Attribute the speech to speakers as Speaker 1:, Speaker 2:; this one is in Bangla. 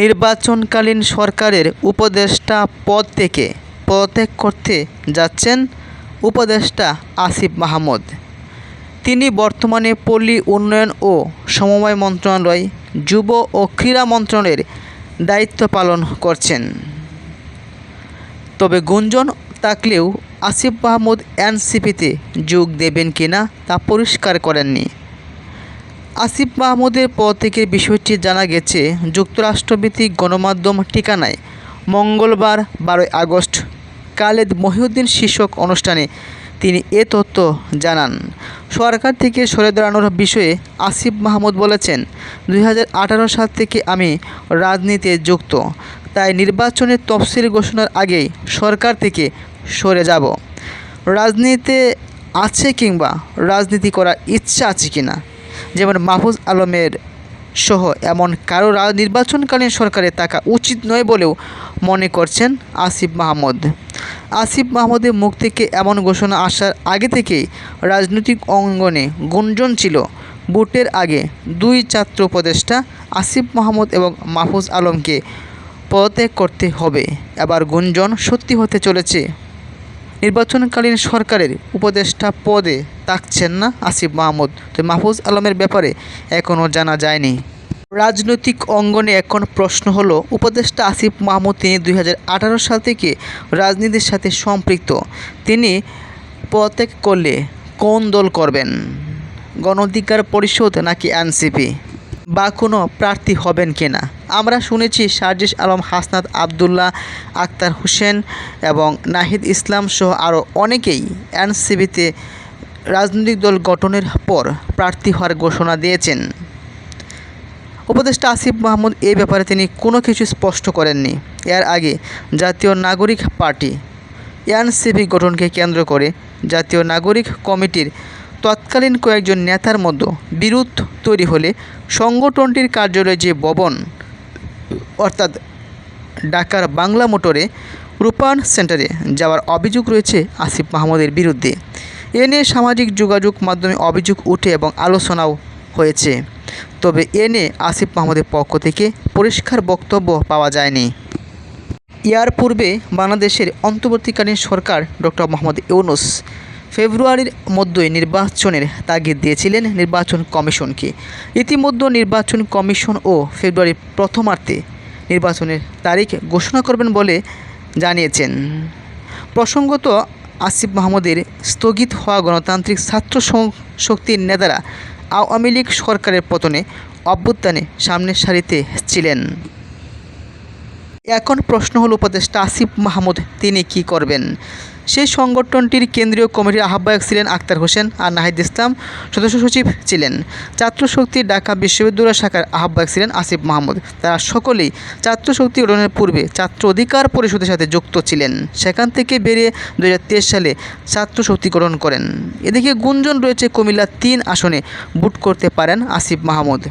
Speaker 1: নির্বাচনকালীন সরকারের উপদেষ্টা পদ থেকে পদত্যাগ করতে যাচ্ছেন উপদেষ্টা আসিফ মাহমুদ। তিনি বর্তমানে পল্লী উন্নয়ন ও সমবায় মন্ত্রণালয়, যুব ও ক্রীড়া মন্ত্রণালয়ের দায়িত্ব পালন করছেন। তবে গুঞ্জন থাকলেও আসিফ মাহমুদ এনসিপিতে যোগ দেবেন কিনা তা পরিষ্কার করেননি। আসিফ মাহমুদের পদ থেকে বিষয়টি জানা গেছে, যুক্তরাষ্ট্রভিত্তিক গণমাধ্যম ঠিকানায় মঙ্গলবার বারোই আগস্ট কালেদ মহিউদ্দিন শীর্ষক অনুষ্ঠানে তিনি এ তথ্য জানান। সরকার থেকে সরে দাঁড়ানোর বিষয়ে আসিফ মাহমুদ বলেছেন, দুই হাজার আঠারো সাল থেকে আমি রাজনীতিতে যুক্ত, তাই নির্বাচনের তফসিল ঘোষণার আগেই সরকার থেকে সরে যাব। রাজনীতিতে আছে কিংবা রাজনীতি করার ইচ্ছা আছে কিনা? যেমন মাহফুজ আলমের সহ এমন কারও নির্বাচনকালীন সরকারে থাকা উচিত নয় বলেও মনে করছেন আসিফ মাহমুদ। আসিফ মাহমুদের মুখ থেকে এমন ঘোষণা আসার আগে থেকেই রাজনৈতিক অঙ্গনে গুঞ্জন ছিল। ভোটের আগে দুই ছাত্র উপদেষ্টা আসিফ মাহমুদ এবং মাহফুজ আলমকে পদত্যাগ করতে হবে। এবার গুঞ্জন সত্যি হতে চলেছে। নির্বাচনকালীন সরকারের উপদেষ্টা পদে থাকছেন না আসিফ মাহমুদ। তো মাহফুজ আলমের ব্যাপারে এখনও জানা যায়নি। রাজনৈতিক অঙ্গনে এখন প্রশ্ন হলো, উপদেষ্টা আসিফ মাহমুদ তিনি দুই হাজার আঠারো সাল থেকে রাজনীতির সাথে সম্পৃক্ত। তিনি পদত্যাগ করলে কোন দল করবেন? গণ অধিকার পরিষদ নাকি এনসিপি? বা কোনো প্রার্থী হবেন কিনা আমরা শুনেছি সার্জিস আলম, হাসনাত আবদুল্লাহ, আক্তার হোসেন এবং নাহিদ ইসলাম সহ আরও অনেকেই এনসিবিতে রাজনৈতিক দল গঠনের পর প্রার্থী হওয়ার ঘোষণা দিয়েছেন। উপদেষ্টা আসিফ মাহমুদ এই ব্যাপারে তিনি কোনো কিছু স্পষ্ট করেননি। এর আগে জাতীয় নাগরিক পার্টি এনসিপি গঠনকে কেন্দ্র করে জাতীয় নাগরিক কমিটির তৎকালীন কয়েকজন নেতার মধ্যে বিরোধ তৈরি হলে সংগঠনটির কার্যালয়ে যে ভবন, অর্থাৎ ঢাকার বাংলা মোটরে রূপায়ণ সেন্টারে যাওয়ার অভিযোগ রয়েছে আসিফ মাহমুদের বিরুদ্ধে। এ নিয়ে সামাজিক যোগাযোগ মাধ্যমে অভিযোগ উঠে এবং আলোচনাও হয়েছে। তবে এ নিয়ে আসিফ মাহমুদের পক্ষ থেকে পরিষ্কার বক্তব্য পাওয়া যায়নি। ইয়ার পূর্বে বাংলাদেশের অন্তর্বর্তীকালীন সরকার ডক্টর মোহাম্মদ ইউনুস ফেব্রুয়ারির মধ্যেই নির্বাচনের তাগিদ দিয়েছিলেন নির্বাচন কমিশনকে। ইতিমধ্যে নির্বাচন কমিশন ও ফেব্রুয়ারির প্রথমার্ধে নির্বাচনের তারিখ ঘোষণা করবেন বলে জানিয়েছেন। প্রসঙ্গত, আসিফ মাহমুদের স্থগিত হওয়া গণতান্ত্রিক ছাত্র শক্তির নেতারা আওয়ামী লীগ সরকারের পতনে অভ্যুত্থানে সামনের সারিতে ছিলেন। এখন প্রশ্ন হল উপদেষ্টা আসিফ মাহমুদ, তিনি কি করবেন? সেই সংগঠনটির কেন্দ্রীয় কমিটির আহ্বায়ক ছিলেন আক্তার হোসেন আর নাহিদ ইসলাম, সদস্য সচিব ছিলেন। ছাত্রশক্তি ঢাকা বিশ্ববিদ্যালয় শাখার আহ্বায়ক ছিলেন আসিফ মাহমুদ। তারা সকলেই ছাত্রশক্তি গঠনের পূর্বে ছাত্র অধিকার পরিষদের সাথে যুক্ত ছিলেন। সেখান থেকে বেরিয়ে দু হাজার তেইশ সালে ছাত্রশক্তি গঠন করেন। এদিকে গুঞ্জন রয়েছে কুমিল্লা তিন আসনে বুট করতে পারেন আসিফ মাহমুদ।